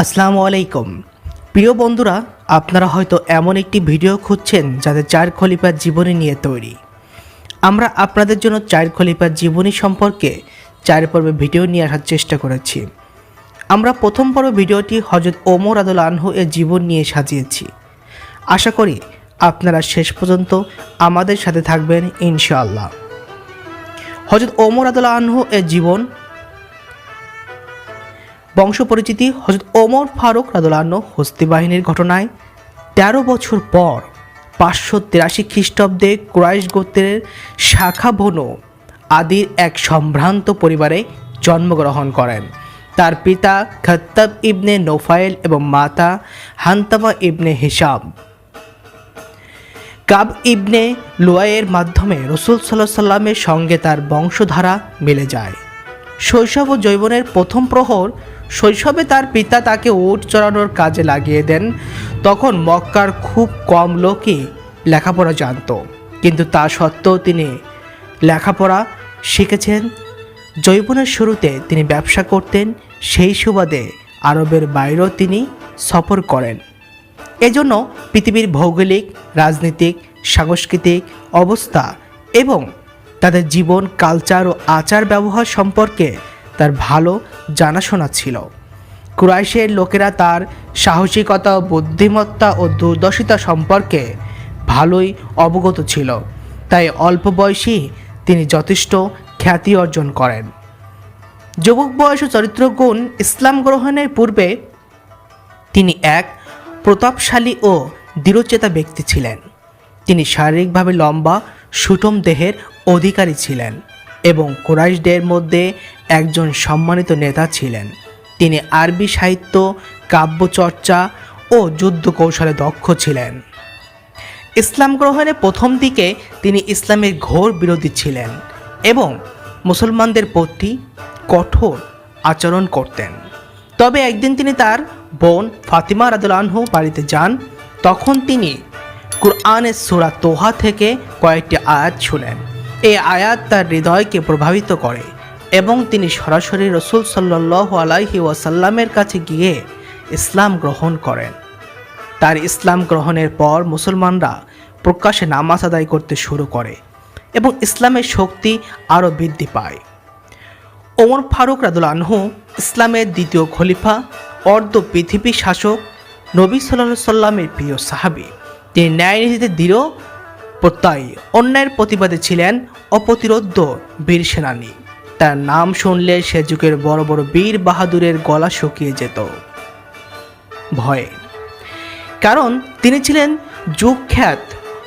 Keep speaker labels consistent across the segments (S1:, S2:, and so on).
S1: আসসালামু আলাইকুম। প্রিয় বন্ধুরা, আপনারা হয়তো এমন একটি ভিডিও খুঁজছেন যাতে চার খলিফার জীবনী নিয়ে তৈরি। আমরা আপনাদের জন্য চার খলিফার জীবনী সম্পর্কে চার পর্বে ভিডিও নিয়ে আসার চেষ্টা করেছি। আমরা প্রথম পর্ব ভিডিওটি হজরত ওমর আদুল আনহু এর জীবন নিয়ে সাজিয়েছি। আশা করি আপনারা শেষ পর্যন্ত আমাদের সাথে থাকবেন ইনশাআল্লাহ। হজরত ওমর আদুল আনহু এর জীবন বংশ পরিচিতি হজরত ওমর ফারুক রাদুলান্ন হস্তি বাহিনীর ঘটনায় তেরো বছর পর পাঁচশো তিরাশি খ্রিস্টাব্দে ক্রাইশ গোত্রের শাখা বনু আদির এক সম্ভ্রান্ত পরিবারে জন্মগ্রহণ করেন। তার পিতা খত্তাব ইবনে নোফায়েল এবং মাতা হান্তামা ইবনে হিসাব কাব ইবনে লোয়াইয়ের মাধ্যমে রসুল সাল্লাহ সাল্লামের সঙ্গে তার বংশধারা মিলে যায়। শৈশব ও যৌবনের প্রথম প্রহর শৈশবে তার পিতা তাকে উট চড়ানোর কাজে লাগিয়ে দেন। তখন মক্কার খুব কম লোকই লেখাপড়া জানত। কিন্তু তা সত্ত্বেও তিনি লেখাপড়া শিখেছেন। যৌবনের শুরুতে তিনি ব্যবসা করতেন, সেই সুবাদে আরবের বাইরেও তিনি সফর করেন। এজন্য পৃথিবীর ভৌগোলিক, রাজনৈতিক, সাংস্কৃতিক অবস্থা এবং তাদের জীবন, কালচার ও আচার ব্যবহার সম্পর্কে তার ভালো জানাশোনা ছিল। কুরাইশের লোকেরা তার সাহসিকতা, বুদ্ধিমত্তা ও দুর্দশিতা সম্পর্কে ভালোই অবগত ছিল। তাই অল্প বয়সী তিনি যথেষ্ট খ্যাতি অর্জন করেন। যুবক বয়স ও চরিত্রগুণ ইসলাম গ্রহণের পূর্বে তিনি এক প্রতাপশালী ও দৃঢ়চেতা ব্যক্তি ছিলেন। তিনি শারীরিকভাবে লম্বা সুটম দেহের অধিকারী ছিলেন এবং কুরাইশদের মধ্যে একজন সম্মানিত নেতা ছিলেন। তিনি আরবি সাহিত্য, কাব্যচর্চা ও যুদ্ধ কৌশলে দক্ষ ছিলেন। ইসলাম গ্রহণের প্রথম দিকে তিনি ইসলামের ঘোর বিরোধী ছিলেন এবং মুসলমানদের প্রতি কঠোর আচরণ করতেন। তবে একদিন তিনি তার বোন ফাতিমা রাদুলানহু বাড়িতে যান, তখন তিনি কুরআনের সুরা তোহা থেকে কয়েকটি আয়াত শুনেন। এই আয়াত তার হৃদয়কে প্রভাবিত করে। এবং তিনি সরাসরি রসুল সাল্লাহ আলাইহি ওয়াসাল্লামের কাছে গিয়ে ইসলাম গ্রহণ করেন। তার ইসলাম গ্রহণের পর মুসলমানরা প্রকাশ্যে নামাজ আদায় করতে শুরু করে এবং ইসলামের শক্তি আরও বৃদ্ধি পায়। ওমর ফারুক রাদুল আনহু ইসলামের দ্বিতীয় খলিফা, অর্ধ পৃথিবী শাসক, নবী সাল্লা সাল্লামের প্রিয় সাহাবি। তিনি ন্যায় নীতিতে দৃঢ়, প্রত্যয়ী, অন্যায়ের প্রতিবাদে ছিলেন অপ্রতিরোধ্য বীর সেনানী। তার নাম শুনলে সে যুগের বড় বড় বীর বাহাদুরের গলা শুকিয়ে যেত। ভয়ে। কারণ তিনি ছিলেন যুগখ্যাত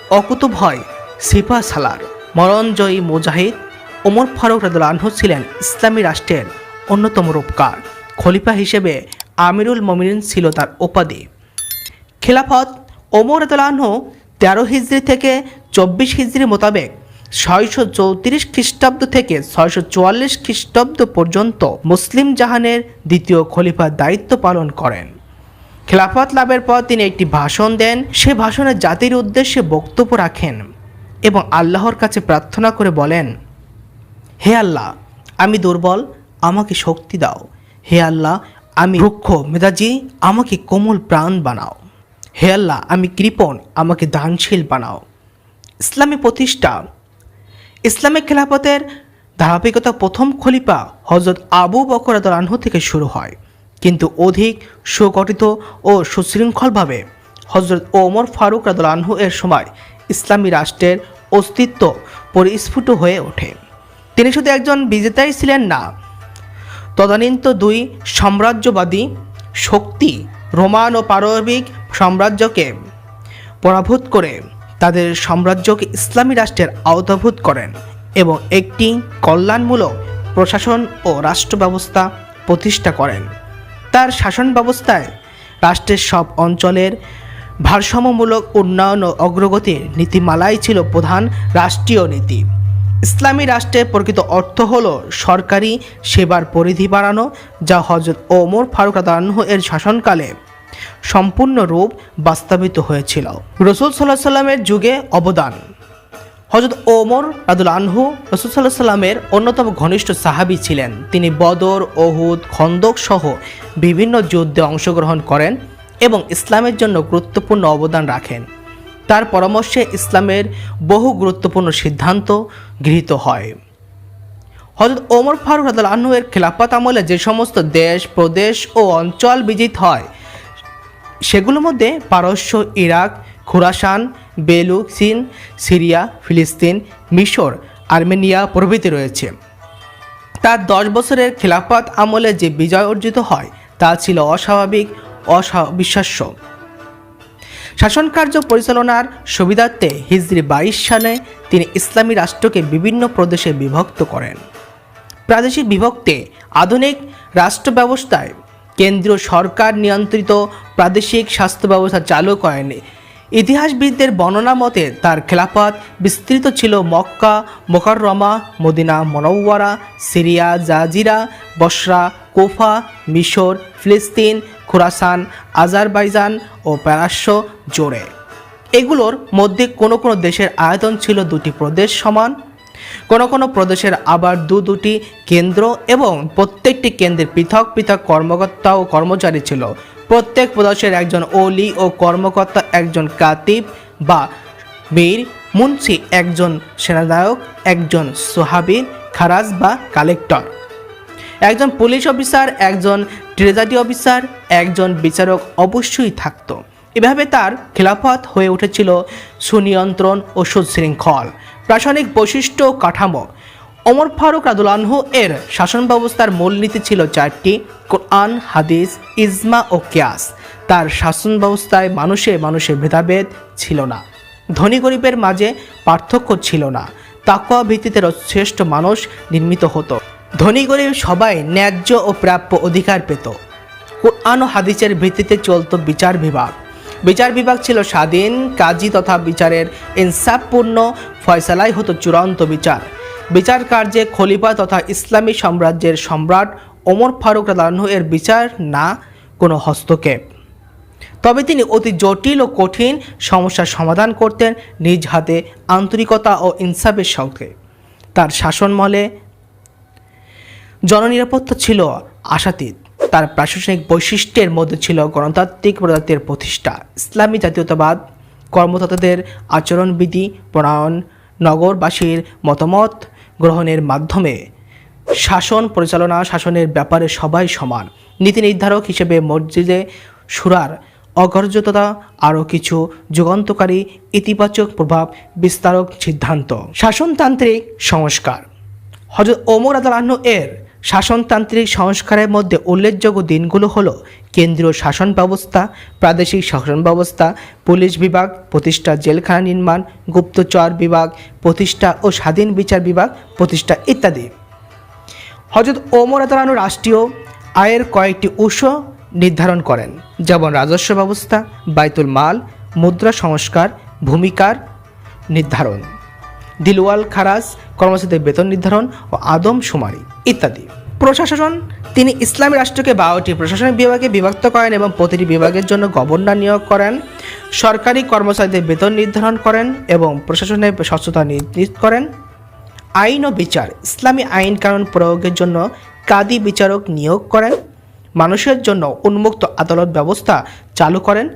S1: অকুতভয় সিপা সালার। মরণজয়ী মুজাহিদ ওমর ফারুক রাদুল আনহু ছিলেন ইসলামী রাষ্ট্রের অন্যতম রূপকার। খলিফা হিসেবে আমিরুল মমিন ছিল তার উপাধি। খেলাফত ওমর রাদুল আনহু তেরো হিজড়ি থেকে চব্বিশ হিজড়ি মোতাবেক ছয়শো চৌত্রিশ খ্রিস্টাব্দ থেকে ছয়শো চুয়াল্লিশ খ্রিস্টাব্দ পর্যন্ত মুসলিম জাহানের দ্বিতীয় খলিফার দায়িত্ব পালন করেন। খেলাফত লাভের পর তিনি একটি ভাষণ দেন। সে ভাষণে জাতির উদ্দেশ্যে বক্তব্য রাখেন এবং আল্লাহর কাছে প্রার্থনা করে বলেন, হে আল্লাহ, আমি দুর্বল, আমাকে শক্তি দাও। হে আল্লাহ, আমি রুক্ষ মেধাজি আমাকে কোমল প্রাণ বানাও। হে আল্লাহ, আমি কৃপণ, আমাকে দানশীল বানাও। ইসলামী প্রতিষ্ঠা ইসলামিক খেলাফতের ধারাবাহিকতা প্রথম খলিফা হজরত আবু বকর আনহু থেকে শুরু হয়। কিন্তু অধিক সুগঠিত ও সুশৃঙ্খলভাবে হজরত ওমর ফারুক রাদুল আনহু এর সময় ইসলামী রাষ্ট্রের অস্তিত্ব পরিস্ফুট হয়ে ওঠে। তিনি শুধু একজন বিজেতাই ছিলেন না, তদানীন্ত দুই সাম্রাজ্যবাদী শক্তি রোমান ও পারবিক সাম্রাজ্যকে পরাভূত করে তাদের সাম্রাজ্যকে ইসলামী রাষ্ট্রের আওতাভূত করেন এবং একটি কল্যাণমূলক প্রশাসন ও রাষ্ট্র ব্যবস্থা প্রতিষ্ঠা করেন। তার শাসন ব্যবস্থায় রাষ্ট্রের সব অঞ্চলের ভারসাম্যমূলক উন্নয়ন ও অগ্রগতির নীতিমালাই ছিল প্রধান রাষ্ট্রীয় নীতি। ইসলামী রাষ্ট্রের প্রকৃত অর্থ হল সরকারি সেবার পরিধি বাড়ানো, যা হজরত ওমর ফারুক রাদানহ এর শাসনকালে সম্পূর্ণ রূপ বাস্তবিত হয়েছিল। রসুল সাল্লাহ সাল্লামের যুগে অবদান। হজরত ওমর রাদুল আনহু রসুল্লাহ সাল্লামের অন্যতম ঘনিষ্ঠ সাহাবি ছিলেন। তিনি বদর, ওহুদ, খন্দক সহ বিভিন্ন যুদ্ধে অংশগ্রহণ করেন এবং ইসলামের জন্য গুরুত্বপূর্ণ অবদান রাখেন। তার পরামর্শে ইসলামের বহু গুরুত্বপূর্ণ সিদ্ধান্ত গৃহীত হয়। হজরত ওমর ফারুক আনহু এর খেলাফত আমলে যে সমস্ত দেশ, প্রদেশ ও অঞ্চল বিজিত হয় সেগুলোর মধ্যে পারস্য, ইরাক, খুরাসান বেলুচিন সিরিয়া, ফিলিস্তিন, মিশর, আর্মেনিয়া প্রভৃতি রয়েছে। তার দশ বছরের খেলাফত আমলে যে বিজয় অর্জিত হয়, তা ছিল অস্বাভাবিক অবিশ্বাস্য শাসনকার্য পরিচালনার সুবিধার্থে হিজরি বাইশ সালে তিনি ইসলামী রাষ্ট্রকে বিভিন্ন প্রদেশে বিভক্ত করেন। প্রাদেশিক বিভক্তে আধুনিক রাষ্ট্র ব্যবস্থায় কেন্দ্রীয় সরকার নিয়ন্ত্রিত প্রাদেশিক স্বাস্থ্য ব্যবস্থা চালু করেনি। ইতিহাসবিদদের বর্ণনা মতে, তার খেলাফত বিস্তৃত ছিল Mecca, Mukarramah, Medina Munawwarah Syria, Jazira, Basra, Kufa, মিশর, ফিলিস্তিন, খুরাসান, আজারবাইজান ও প্যারাস্য জোরে। এগুলোর মধ্যে কোনো কোনো দেশের আয়তন ছিল দুটি প্রদেশ সমান। কোনো কোনো প্রদেশের আবার দু দুটি কেন্দ্র এবং প্রত্যেকটি কেন্দ্রের পৃথক পৃথক কর্মকর্তা ও কর্মচারী ছিল। প্রত্যেক প্রদেশের একজন ওলি ও কর্মকর্তা একজন কাতিব বা বীর মুন্সি একজন সেনানায়ক, একজন সোহাবি, খারাজ বা কালেক্টর। একজন পুলিশ অফিসার, একজন ট্রেজারি অফিসার, একজন বিচারক অবশ্যই থাকতো। এভাবে তার খেলাফত হয়ে উঠেছিল সুনিয়ন্ত্রণ ও সুশৃঙ্খল। রাসায়নিক বৈশিষ্ট্য কাঠামো। ওমর ফারুক রাদুলানহু এর শাসন ব্যবস্থার মূলনীতি ছিল চারটি, কোরআন, হাদিস, ইজমা ও কেয়াস। তার শাসন ব্যবস্থায় মানুষে মানুষে ভেদাভেদ ছিল না। ধনী গরিবের মাঝে পার্থক্য ছিল না। তাকুয়া ভিত্তিতে শ্রেষ্ঠ মানুষ নির্মিত হতো। ধনী গরিব সবাই ন্যায্য ও প্রাপ্য অধিকার পেত। কোরআন ও হাদিসের ভিত্তিতে চলত বিচার বিভাগ। বিচার বিভাগ ছিল স্বাধীন, কাজী তথা বিচারের ইনসাফপূর্ণ ফয়সালাই হতো চূড়ান্ত বিচার। বিচার কার্যে খলিফা তথা ইসলামী সাম্রাজ্যের সম্রাট ওমর ফারুক রাদানহ এর বিচার না, কোনো হস্তক্ষেপ। তবে তিনি অতি জটিল ও কঠিন সমস্যার সমাধান করতেন নিজ হাতে আন্তরিকতা ও ইনসাফের সঙ্গে। তার শাসনমলে জননিরাপত্তা ছিল আশাতীত। তার প্রাশাসনিক বৈশিষ্ট্যের মধ্যে ছিল গণতান্ত্রিক প্রজাতির প্রতিষ্ঠা, ইসলামী জাতীয়তাবাদ কর্মকর্তাদের আচরণবিধি, প্রণয়ন, নগরবাসীর মতামত গ্রহণের মাধ্যমে। শাসন পরিচালনা শাসনের ব্যাপারে সবাই সমান। নীতি নির্ধারক হিসেবে মসজিদে সুরার অগর্যতা আরও কিছু যুগান্তকারী ইতিবাচক প্রভাব বিস্তারক সিদ্ধান্ত। শাসনতান্ত্রিক সংস্কার। হজরত ওমর আদালান্ন এর শাসনতান্ত্রিক সংস্কারের মধ্যে উল্লেখযোগ্য দিনগুলো হলো কেন্দ্রীয় শাসন ব্যবস্থা, প্রাদেশিক শাসন ব্যবস্থা, পুলিশ বিভাগ, প্রতিষ্ঠা জেলখানা নির্মাণ, গুপ্তচর বিভাগ, প্রতিষ্ঠা ও স্বাধীন বিচার বিভাগ, প্রতিষ্ঠা ইত্যাদি। হজরত ওমর আদালানু রাষ্ট্রীয় আয়ের কয়েকটি উৎস নির্ধারণ করেন, যেমন রাজস্ব ব্যবস্থা, বাইতুল মাল, মুদ্রা সংস্কার, ভূমিকার নির্ধারণ। দিলওয়াল খারাজ কর্মচারীদের বেতন নির্ধারণ ও আদম শুমারি ইত্যাদি। প্রশাসন, তিনি ইসলামী রাষ্ট্রকে বারোটি প্রশাসনিক বিভাগে বিভক্ত করেন এবং প্রতিটি বিভাগের জন্য গভর্নর নিয়োগ করেন। সরকারি কর্মচারীদের বেতন নির্ধারণ করেন এবং প্রশাসনের স্বচ্ছতা নিশ্চিত করেন। আইন ও বিচার, ইসলামী আইন কানুন প্রয়োগের জন্য কাদি বিচারক নিয়োগ করেন। মানুষের জন্য উন্মুক্ত আদালত ব্যবস্থা চালু করেন,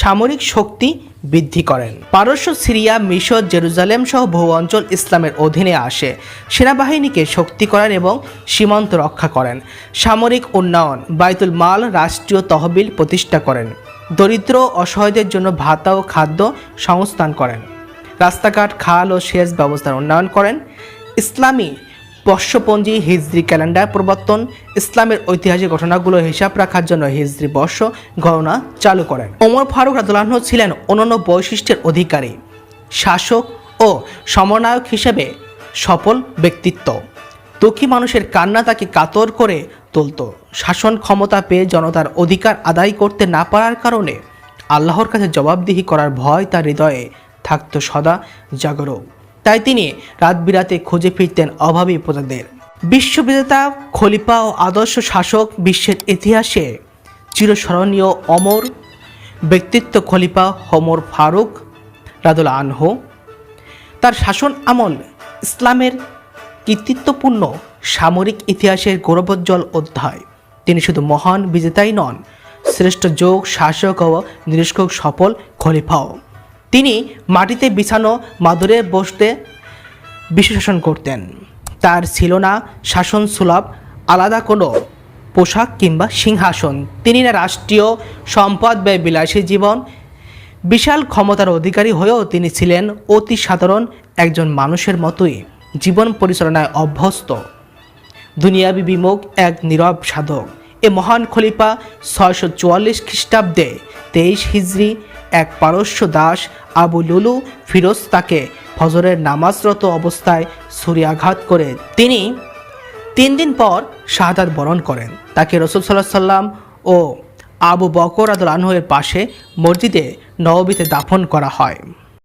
S1: সামরিক শক্তি বৃদ্ধি করেন। পারস্য, সিরিয়া, মিশর, জেরুজালেম সহ বহু অঞ্চল ইসলামের অধীনে আসে। সেনাবাহিনীকে শক্তি করেন এবং সীমান্ত রক্ষা করেন। সামরিক উন্নয়ন, বাইতুল মাল রাষ্ট্রীয় তহবিল প্রতিষ্ঠা করেন। দরিদ্র অসহায়দের জন্য ভাতা ও খাদ্য সংস্থান করেন। রাস্তাঘাট, খাল ও সেচ ব্যবস্থার উন্নয়ন করেন। ইসলামী বর্ষপঞ্জি হিজরি ক্যালেন্ডার প্রবর্তন, ইসলামের ঐতিহাসিক ঘটনাগুলো হিসাব রাখার জন্য হিজরি বর্ষ গণনা চালু করেন। ওমর ফারুক রাদুল্লাহ ছিলেন অনন্য বৈশিষ্ট্যের অধিকারী, শাসক ও সমন্বয়ক হিসেবে সফল ব্যক্তিত্ব। দুঃখী মানুষের কান্না তাকে কাতর করে তুলত। শাসন ক্ষমতা পেয়ে জনতার অধিকার আদায় করতে না পারার কারণে আল্লাহর কাছে জবাবদিহি করার ভয় তার হৃদয়ে থাকত সদা জাগরক। তাই তিনি রাত বিরাতে খুঁজে ফিরতেন অভাবী প্রজাদের। বিশ্ববিজেতা খলিফা ও আদর্শ শাসক বিশ্বের ইতিহাসে চিরস্মরণীয় অমর, ব্যক্তিত্ব খলিফা হোমর ফারুক রাদুল আনহু। তার শাসন আমল ইসলামের কৃতিত্বপূর্ণ সামরিক ইতিহাসের গৌরবোজ্জ্বল অধ্যায়। তিনি শুধু মহান বিজেতাই নন, শ্রেষ্ঠ যোগ, শাসক ও নিরস্কক সফল খলিফাও। তিনি মাটিতে বিছানো মাদুরে বসতে বিশ্বশাসন করতেন। তার ছিল না শাসন সুলভ, আলাদা কোনো পোশাক কিংবা সিংহাসন। তিনি না রাষ্ট্রীয় সম্পদ ব্যয় বিলাসী জীবন, বিশাল ক্ষমতার অধিকারী হয়েও তিনি ছিলেন অতি সাধারণ একজন মানুষের মতোই। জীবন পরিচালনায় অভ্যস্ত। দুনিয়াবি বিমুখ এক নীরব সাধক। এ মহান খলিফা ছয়শো চুয়াল্লিশ খ্রিস্টাব্দে তেইশ হিজড়ি এক পারস্য দাস আবু লুলু ফিরোজ তাকে ফজরের নামাজরত অবস্থায় ছুরিয়াঘাত করে। তিনি তিন দিন পর শাহাদাত বরণ করেন। তাকে রসুল সাল্লাহ সাল্লাম ও আবু বকর আদুল আনহের পাশে মসজিদে নববীতে দাফন করা হয়।